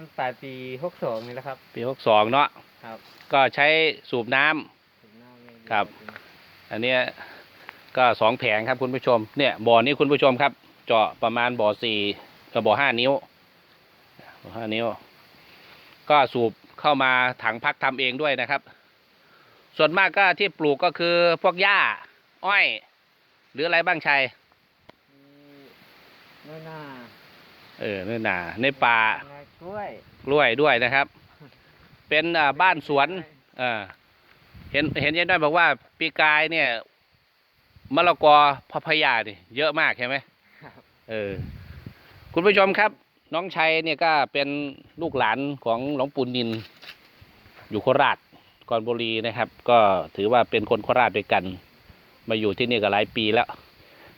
ณปลายปีหกสองนี่แหละครับ ปีหกสองเนาะครับก็ใช้สูบน้ำ ถึงหน้าไม่ครับ อันเนี้ยก็สองแผงครับคุณผู้ชมเนี่ยบ่อนี้คุณผู้ชมครับ เจาะประมาณบ่อสี่กับบ่อห้านิ้วบ่อห้านิ้ว ก็สูบเข้ามาถังพักทำเองด้วยนะครับ ส่วนมากก็ที่ปลูกก็คือพวกหญ้า อ้อย หรืออะไรบ้างชัยมีน้อยหน้าเออนี่นาในป่างา กล้วยกล้วยด้วยนะครับ เป็นอ่าบ้านสวนเออเห็นเห็นยายน้อยบอกว่า ปีกายเนี่ยมะละกอพัพยาเนี่ยเยอะมากใช่ไหมครับเออ คุณผู้ชมครับ น้องชัยเนี่ยก็เป็นลูกหลานของหลวงปู่นิน อยู่โคราชกอนบุรีนะครับ ก็ถือว่าเป็นคนโคราชด้วยกัน มาอยู่ที่นี่ก็หลายปีแล้ว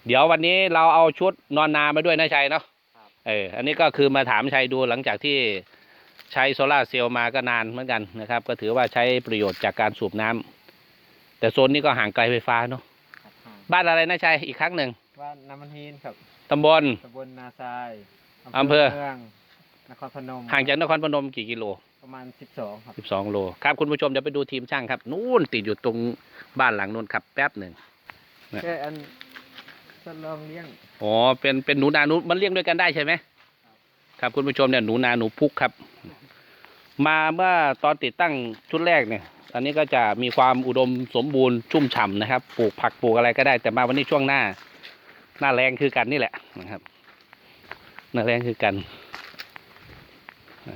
เดี๋ยววันนี้เราเอาชุดนอนนามาด้วยนะชัยเนาะครับ เอออันนี้ก็คือมาถามชัยดูหลังจากที่ใช้โซลาร์เซลล์มาก็นานเหมือนกันนะครับ ก็ถือว่าใช้ประโยชน์จากการสูบน้ำแต่โซนนี้ก็ห่างไกลไฟฟ้าเนาะครับห่างบ้านอะไรนะชัยอีกครั้งหนึ่งว่านน้ำมันฮีนครับตำบลตำบลนาทรายอำเภอเมืองนครพนมห่างจากนครพนมกี่กิโลประมาณสิบสองครับสิบสองโลครับคุณผู้ชมเดี๋ยวไปดูทีมช่างครับ นู่นติดอยู่ตรงบ้านหลังนู้นครับแป๊บหนึ่งเนี่ยแค่อัน ทดลองเลี้ยง อ๋อ เป็น เป็นหนูนาหนูมันเลี้ยงด้วยกันได้ใช่ไหมครับคุณผู้ชมเนี่ยหนูนาหนูพุกครับ มาเมื่อตอนติดตั้งชุดแรกเนี่ย อันนี้ก็จะมีความอุดมสมบูรณ์ชุ่มฉ่ำนะครับ ปลูกผักปลูกอะไรก็ได้ แต่มาวันนี้ช่วงหน้า หน้าแรงคือกันนี่แหละนะครับ หน้าแรงคือกันอ่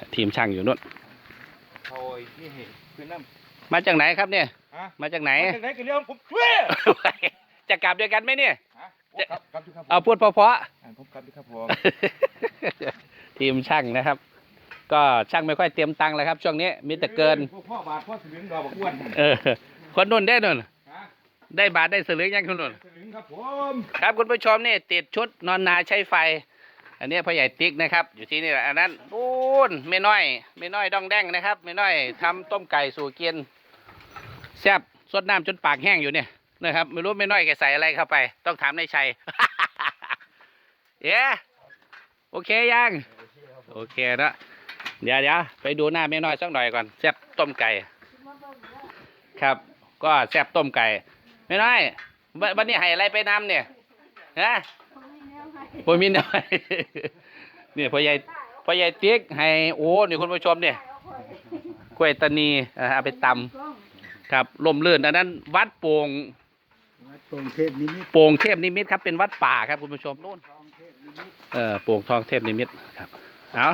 าทีมช่างอยู่นู่นโอ้ยนี่คือน้มาจากไหนครับเนี่ยำฮะ มาจากไหน มาจากไหนกันเรื่องผมช่วย จะกลับด้วยกันไหมเนี่ยฮะโอ้ครับครับครับผมเอาพูดเพราะอ่าผมครับครับผมๆทีมช่างนะครับ ก็ช่างไม่ค่อยเตรียมตังค์แล้วครับ ช่วงนี้มีแต่เกินพวกพ่อบาทพ่อสลึงดอกบักอ้วนเออคนนุ่นได้นุ่นฮะได้บาทได้สลึงยังคนนุ่น สลึงครับผมครับคุณผู้ชมนี่ติดชุดนอนนาใช้ไฟ อันนี้พ่อใหญ่ติ๊กนะครับ อยู่ที่นี่แหละอันนั้นนู่นไม่น้อยไม่น้อยดองแดงนะครับไม่น้อยทำต้มไก่สู่กินแซ่บสดน้ำจนปากแห้งอยู่เนี่ย นะครับ ไม่รู้ไม่น้อยแกใส่อะไรเข้าไป ต้องถามนายชัยเย้โอเคยังโอเคนะเดี๋ยวเดี๋ยวไปดูหน้าแม่น้อยสักหน่อยก่อนแซ่บต้มไก่ ครับ ก็แซ่บต้มไก่ไม่น้อยวันวันนี้ให้อะไรไปน้ำเนี่ยฮะผมมีน้อยเนี่ยพ่อใหญ่พ่อใหญ่ติ๊กให้โอ้นี่คุณผู้ชมเนี่ยกล้วยตานีเอาไปตำครับลมลื่นอันนั้นวัดโป่ง กรุงเทพนิมิตโป่งเทพนิมิตครับเป็นวัดป่าครับคุณผู้ชมนู่นเออโป่งทองเทพนิมิตครับเอา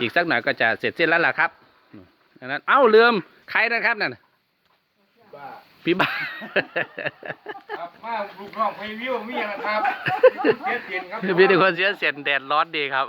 อีกสักหน่อยก็จะเสร็จสิ้นแล้วล่ะครับอันนั้นเอ้าลืมใครนะครับนั่นบ้าพี่บ้าครับมาลูกน้องไพวิวมีอะไรครับเสียเตียนครับพี่เป็นคนเสียเสียนแดดร้อนดีครับ